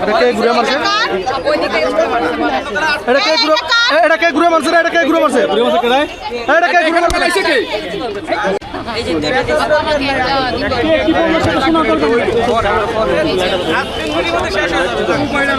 এটা কে ঘুরে মারছে? এটা কে ঘুরে এ- এটা কে ঘুরে মারছে এটা কে ঘুরে মারছে? ঘুরে মারছে কে এটা কে ঘুরে মারছে কে? না না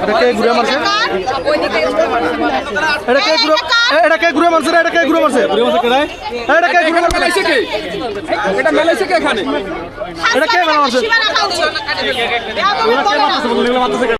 এটা কে ঘুরে মারছে? এটা কে ঘুরে এটা কে ঘুরে মারছে? এটা কে ঘুরে মারছে? ঘুরে মারছে কে এটা কে ঘুরে মারছে? এটা মেলাইছে কে এখানে এটা কে মারছে?